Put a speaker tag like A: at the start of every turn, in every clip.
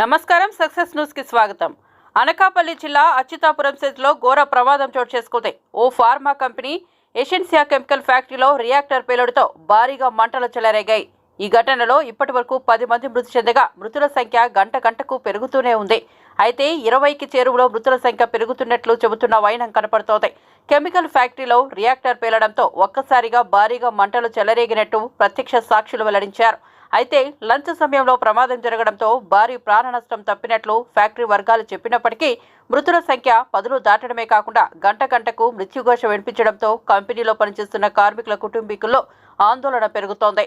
A: నమస్కారం success news కి స్వాగతం అనకాపల్లి జిల్లా అచ్యుతాపురం సెజ్లో ఘోర ప్రమాదం చోటు చేసుకుంది ఓ ఫార్మా కంపెనీ ఏషియన్సియా కెమికల్ ఫ్యాక్టరీలో రియాక్టర్ పేలుడుతో భారీగా మంటలు చెలరేగాయి ఈ ఘటనలో ఇప్పటి వరకు పది మంది మృతి చెందగా మృతుల సంఖ్య గంట గంటకు పెరుగుతూనే ఉంది అయితే ఇరవైకి చేరువలో మృతుల సంఖ్య పెరుగుతున్నట్లు చెబుతున్న వైనం కనపడుతోంది కెమికల్ ఫ్యాక్టరీలో రియాక్టర్ పేలడంతో ఒక్కసారిగా భారీగా మంటలు చెలరేగినట్టు ప్రత్యక్ష సాక్షులు వెల్లడించారు అయితే లంచ్ సమయంలో ప్రమాదం జరగడంతో భారీ ప్రాణ నష్టం తప్పినట్లు ఫ్యాక్టరీ వర్గాలు చెప్పినప్పటికీ మృతుల సంఖ్య పదులు దాటడమే కాకుండా గంట గంటకు మృత్యుఘోష వినిపించడంతో కంపెనీలో పనిచేస్తున్న కార్మికుల కుటుంబీకుల్లో ఆందోళన పెరుగుతోంది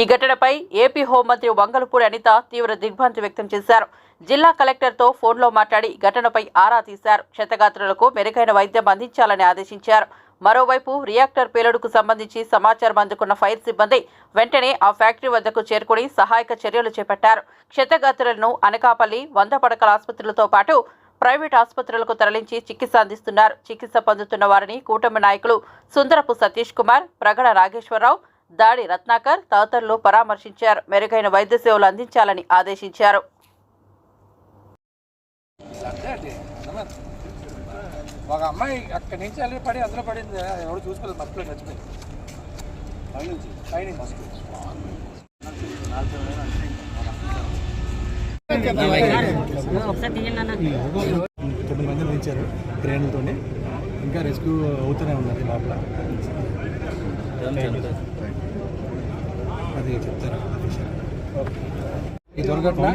A: ఈ ఘటనపై ఏపీ హోంమంత్రి వంగలపూడి అనిత తీవ్ర దిగ్భ్రాంతి వ్యక్తం చేశారు జిల్లా కలెక్టర్తో ఫోన్లో మాట్లాడి ఘటనపై ఆరా తీశారు క్షతగాత్రులకు మెరుగైన వైద్యం అందించాలని ఆదేశించారు మరోవైపు రియాక్టర్ పేలుడుకు సంబంధించి సమాచారం అందుకున్న ఫైర్ సిబ్బంది వెంటనే ఆ ఫ్యాక్టరీ వద్దకు చేరుకుని సహాయక చర్యలు చేపట్టారు క్షతగాత్రులను అనకాపల్లి వంద పడకల ఆసుపత్రులతో పాటు ప్రైవేట్ ఆసుపత్రులకు తరలించి చికిత్స అందిస్తున్నారు చికిత్స పొందుతున్న వారిని కూటమి నాయకులు సుందరపు సతీష్ కుమార్ ప్రగడ నాగేశ్వరరావు దాడి రత్నాకర్ తదితరులు పరామర్శించారు మెరుగైన వైద్య సేవలు అందించాలని ఆదేశించారు ఒక అమ్మాయి అక్కడి నుంచి వెళ్ళి పడి అందులో పడింది ఎవరు చూసుకోలేదు బస్సులో చచ్చిపోయింది పైనుంచి పైన తొమ్మిది మంది తెచ్చారు ట్రైన్తో ఇంకా రెస్క్యూ అవుతూనే ఉన్నది లోపల
B: అది చెప్తారు ఈ దుర్ఘటన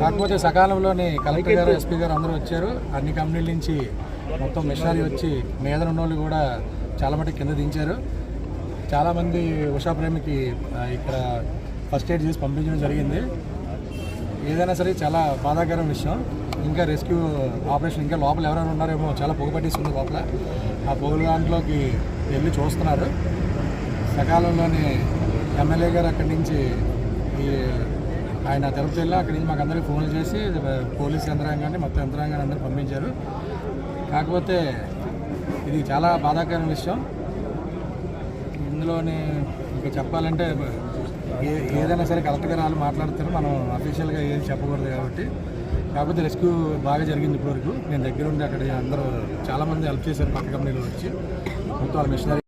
B: కాకపోతే సకాలంలోనే కలెక్టర్ గారు ఎస్పీ గారు అందరూ వచ్చారు అన్ని కంపెనీల నుంచి మొత్తం మిషనరీ వచ్చి మీద ఉన్న వాళ్ళు కూడా చాలా మటుకు కింద దించారు చాలామంది ఉషా ప్రేమికి ఇక్కడ ఫస్ట్ ఎయిడ్ చేసి పంపించడం జరిగింది ఏదైనా సరే చాలా బాధాకరం విషయం ఇంకా రెస్క్యూ ఆపరేషన్ ఇంకా లోపల ఎవరైనా ఉన్నారేమో చాలా పొగ పట్టిస్తుంది లోపల ఆ పొగలు దాంట్లోకి వెళ్ళి చూస్తున్నారు సకాలంలోనే ఎమ్మెల్యే గారు అక్కడి నుంచి ఈ ఆయన తిరుపతి వెళ్ళి అక్కడి నుంచి మాకు అందరికీ ఫోన్లు చేసి పోలీస్ యంత్రాంగాన్ని మొత్తం యంత్రాంగాన్ని అందరూ పంపించారు కాకపోతే ఇది చాలా బాధాకరమైన విషయం ఇందులోని ఇంకా చెప్పాలంటే ఏ ఏదైనా సరే కలెక్టర్ గారు వాళ్ళు మాట్లాడుతారు మనం అఫీషియల్గా ఏది చెప్పకూడదు కాబట్టి కాకపోతే రెస్క్యూ బాగా జరిగింది ఇప్పటివరకు నేను దగ్గర ఉండి అక్కడ అందరూ చాలామంది హెల్ప్ చేశారు పక్క కంపెనీలో వచ్చి మొత్తం వాళ్ళ మిషనరీ